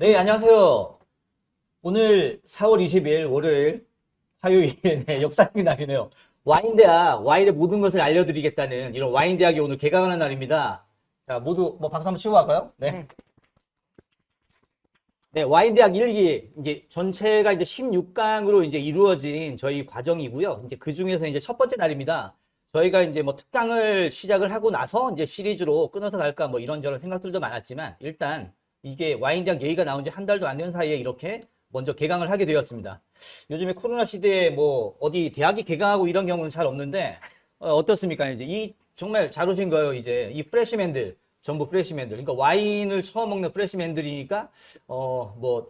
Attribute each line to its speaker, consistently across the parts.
Speaker 1: 네, 안녕하세요. 오늘 4월 20일 월요일 화요일 네, 역사적인 날이네요. 와인대학, 와인의 모든 것을 알려드리겠다는 이런 와인대학이 오늘 개강하는 날입니다. 자, 모두 뭐 박수 한번 치고 갈까요? 네.
Speaker 2: 네.
Speaker 1: 네, 와인대학 1기 이제 전체가 이제 16강으로 이제 이루어진 저희 과정이고요. 이제 그 중에서 이제 첫 번째 날입니다. 저희가 이제 뭐 특강을 시작을 하고 나서 이제 시리즈로 끊어서 갈까 뭐 이런저런 생각들도 많았지만 일단 이게 와인대학 예의가 나온 지 한 달도 안 된 사이에 이렇게 먼저 개강을 하게 되었습니다. 요즘에 코로나 시대에 뭐 어디 대학이 개강하고 이런 경우는 잘 없는데 어, 떻습니까 이제 이 정말 잘 오신 거예요. 이제 이 프레시맨들 전부 프레시맨들. 그러니까 와인을 처음 먹는 프레시맨들이니까 어뭐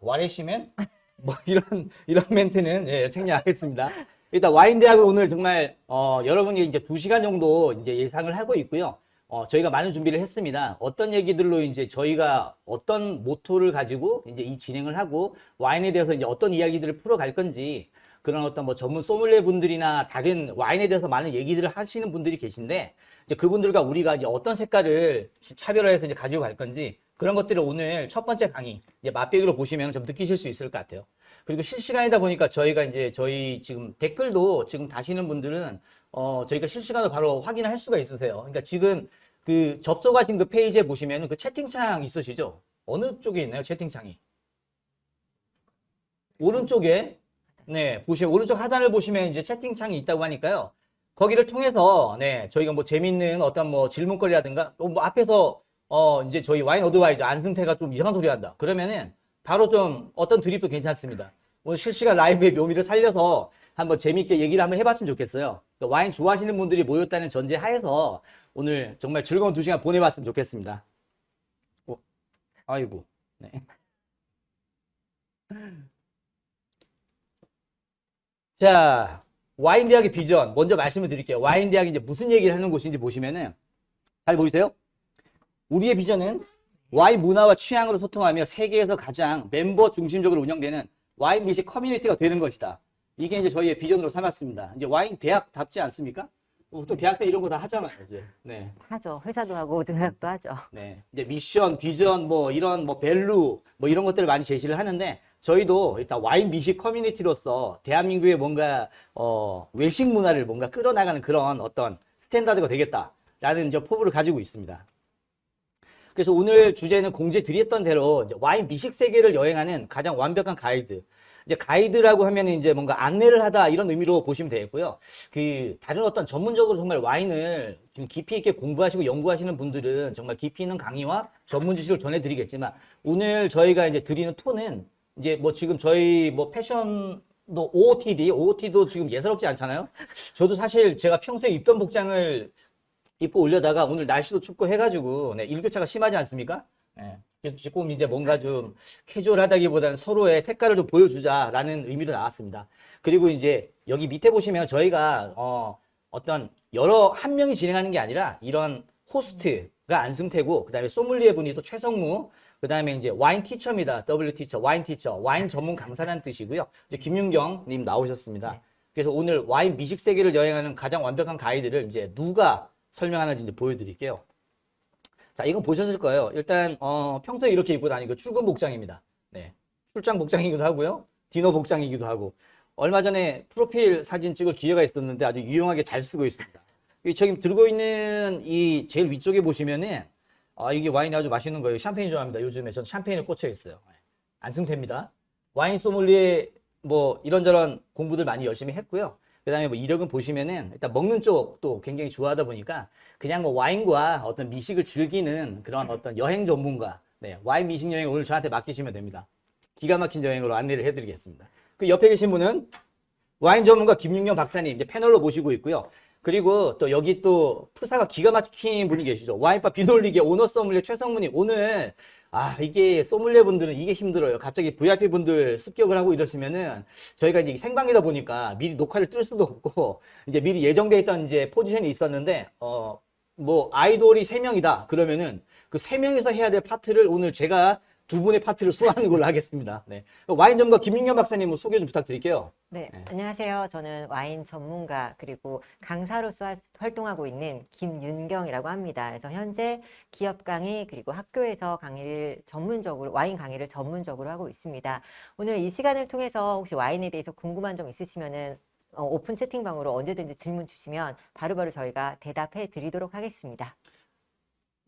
Speaker 1: 와레시맨 뭐 이런 이런 멘트는 예, 생략하겠습니다. 일단 와인 대학을 오늘 정말 어, 여러분이 이제 두 시간 정도 이제 예상을 하고 있고요. 어, 저희가 많은 준비를 했습니다. 어떤 얘기들로 이제 저희가 어떤 모토를 가지고 이제 이 진행을 하고 와인에 대해서 이제 어떤 이야기들을 풀어갈 건지 그런 어떤 뭐 전문 소믈리에 분들이나 다른 와인에 대해서 많은 얘기들을 하시는 분들이 계신데 이제 그분들과 우리가 이제 어떤 색깔을 차별화해서 이제 가지고 갈 건지 그런 것들을 오늘 첫 번째 강의 이제 맛배기로 보시면 좀 느끼실 수 있을 것 같아요. 그리고 실시간이다 보니까 저희가 이제 저희 지금 댓글도 지금 다시는 분들은 어 저희가 실시간으로 바로 확인할 수가 있으세요. 그러니까 지금 그 접속하신 그 페이지에 보시면 그 채팅창 있으시죠? 어느 쪽에 있나요? 채팅창이? 오른쪽에 네 보시면 오른쪽 하단을 보시면 이제 채팅창이 있다고 하니까요. 거기를 통해서 네 저희가 뭐 재밌는 어떤 뭐 질문거리라든가 또뭐 앞에서 어 이제 저희 와인 어드바이저 안승태가 좀 이상한 소리 한다. 그러면은 바로 좀 어떤 드립도 괜찮습니다. 오늘 실시간 라이브의 묘미를 살려서 한번 재밌게 얘기를 한번 해봤으면 좋겠어요. 또 와인 좋아하시는 분들이 모였다는 전제 하에서 오늘 정말 즐거운 두 시간 보내봤으면 좋겠습니다. 어, 아이고. 네. 자, 와인 대학의 비전 먼저 말씀을 드릴게요. 와인 대학이 이제 무슨 얘기를 하는 곳인지 보시면은 잘 보이세요? 우리의 비전은 와인 문화와 취향으로 소통하며 세계에서 가장 멤버 중심적으로 운영되는 와인 미식 커뮤니티가 되는 것이다. 이게 이제 저희의 비전으로 삼았습니다. 이제 와인 대학답지 않습니까? 보통 대학 때 이런 거 다 하잖아요, 이제. 네.
Speaker 2: 하죠. 회사도 하고 대학도 하죠.
Speaker 1: 네. 이제 미션, 비전, 뭐 이런 뭐 밸류, 뭐 이런 것들을 많이 제시를 하는데 저희도 일단 와인 미식 커뮤니티로서 대한민국의 뭔가 어 외식 문화를 뭔가 끌어나가는 그런 어떤 스탠다드가 되겠다라는 이제 포부를 가지고 있습니다. 그래서 오늘 주제는 공지 드렸던 대로 와인 미식 세계를 여행하는 가장 완벽한 가이드. 이제 가이드라고 하면 이제 뭔가 안내를 하다 이런 의미로 보시면 되겠고요. 그 다른 어떤 전문적으로 정말 와인을 좀 깊이 있게 공부하시고 연구하시는 분들은 정말 깊이 있는 강의와 전문 지식을 전해드리겠지만 오늘 저희가 이제 드리는 톤은 이제 뭐 지금 저희 뭐 패션 도 OOTD, OOT도 지금 예사롭지 않잖아요. 저도 사실 제가 평소에 입던 복장을 입고 올려다가 오늘 날씨도 춥고 해가지고 네, 일교차가 심하지 않습니까? 네, 그래서 조금 이제 뭔가 좀 캐주얼하다기보다는 서로의 색깔을 좀 보여주자라는 의미로 나왔습니다. 그리고 이제 여기 밑에 보시면 저희가 어, 어떤 여러 한 명이 진행하는 게 아니라 이런 호스트가 안승태고 그다음에 소믈리에 분이 또 최성무 그 다음에 이제 와인 티처입니다. W 티처, 와인 티처, 와인 전문 강사라는 뜻이고요. 이제 김윤경 님 나오셨습니다. 그래서 오늘 와인 미식 세계를 여행하는 가장 완벽한 가이드를 이제 누가 설명하는지 이제 보여드릴게요. 자, 이건 보셨을 거예요. 일단 어, 평소에 이렇게 입고 다니고 출근 복장입니다. 네, 출장 복장이기도 하고요, 디너 복장이기도 하고. 얼마 전에 프로필 사진 찍을 기회가 있었는데 아주 유용하게 잘 쓰고 있습니다. 이 저기 들고 있는 이 제일 위쪽에 보시면은 아, 이게 와인이 아주 맛있는 거예요. 샴페인 좋아합니다. 요즘에 전 샴페인에 꽂혀 있어요. 네. 안승태입니다. 와인 소믈리에 뭐 이런저런 공부들 많이 열심히 했고요. 그 다음에 뭐 이력은 보시면은 일단 먹는 쪽도 굉장히 좋아하다 보니까 그냥 뭐 와인과 어떤 미식을 즐기는 그런 어떤 여행 전문가, 네, 와인 미식 여행 오늘 저한테 맡기시면 됩니다. 기가 막힌 여행으로 안내를 해드리겠습니다. 그 옆에 계신 분은 와인 전문가 김윤경 박사님 이제 패널로 모시고 있고요. 그리고 또 여기 또 프사가 기가 막힌 분이 계시죠. 와인바 비놀리게 오너 소믈리에 최성문이 오늘 아 이게 소믈리에 분들은 이게 힘들어요. 갑자기 VIP 분들 습격을 하고 이러시면은 저희가 이제 생방이다 보니까 미리 녹화를 뜰 수도 없고 이제 미리 예정돼 있던 이제 포지션이 있었는데 어 뭐 아이돌이 세 명이다 그러면은 그 세 명이서 해야 될 파트를 오늘 제가 두 분의 파트를 소화하는 걸로 하겠습니다. 네. 와인 전문가 김민경 박사님 소개 좀 부탁드릴게요.
Speaker 2: 네,
Speaker 1: 네.
Speaker 2: 안녕하세요. 저는 와인 전문가 그리고 강사로서 할- 활동하고 있는 김윤경이라고 합니다. 그래서 현재 기업 강의 그리고 학교에서 강의를 전문적으로 와인 강의를 전문적으로 하고 있습니다. 오늘 이 시간을 통해서 혹시 와인에 대해서 궁금한 점 있으시면은 어, 오픈 채팅방으로 언제든지 질문 주시면 바로바로 저희가 대답해 드리도록 하겠습니다.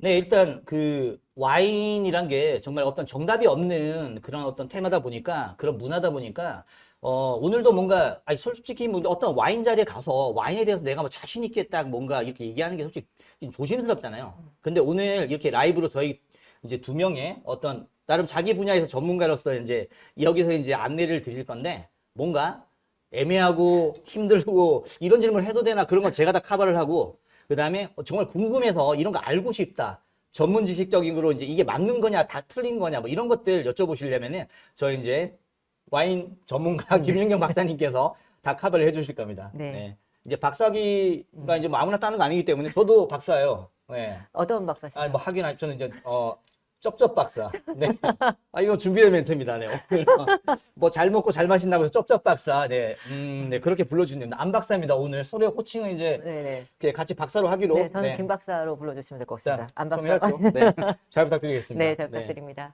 Speaker 1: 네, 일단 그 와인이란 게 정말 어떤 정답이 없는 그런 어떤 테마다 보니까 그런 문화다 보니까 어, 오늘도 뭔가 아니 솔직히 뭐 어떤 와인 자리에 가서 와인에 대해서 내가 뭐 자신 있게 딱 뭔가 이렇게 얘기하는 게 솔직히 좀 조심스럽잖아요. 근데 오늘 이렇게 라이브로 저희 이제 두 명의 어떤 나름 자기 분야에서 전문가로서 이제 여기서 이제 안내를 드릴 건데 뭔가 애매하고 힘들고 이런 질문을 해도 되나 그런 건 제가 다 커버를 하고 그 다음에 정말 궁금해서 이런 거 알고 싶다. 전문 지식적인 거로 이제 이게 맞는 거냐, 다 틀린 거냐, 뭐 이런 것들 여쭤보시려면은 저 이제 와인 전문가 김윤경 박사님께서 다 커버를 해주실 겁니다.
Speaker 2: 네.
Speaker 1: 이제 박사기가 이제 뭐 아무나 따는 거 아니기 때문에 저도 박사예요. 네.
Speaker 2: 어떤 박사시죠?
Speaker 1: 아니 뭐 하긴 저는 이제 어 쩝쩝 박사. 네. 아 이거 준비된 멘트입니다. 네. 뭐 잘 먹고 잘 마신다고 해서 쩝쩝 박사. 네. 음, 네 그렇게 불러주는데 안 박사입니다. 오늘 서로 호칭은 이제
Speaker 2: 네네.
Speaker 1: 이렇게 같이 박사로 하기로.
Speaker 2: 네, 저는 김 박사로 불러주시면 될 것 같습니다. 안 박사.
Speaker 1: 정리할게요. 네. 잘 부탁드리겠습니다.
Speaker 2: 네, 잘 부탁드립니다.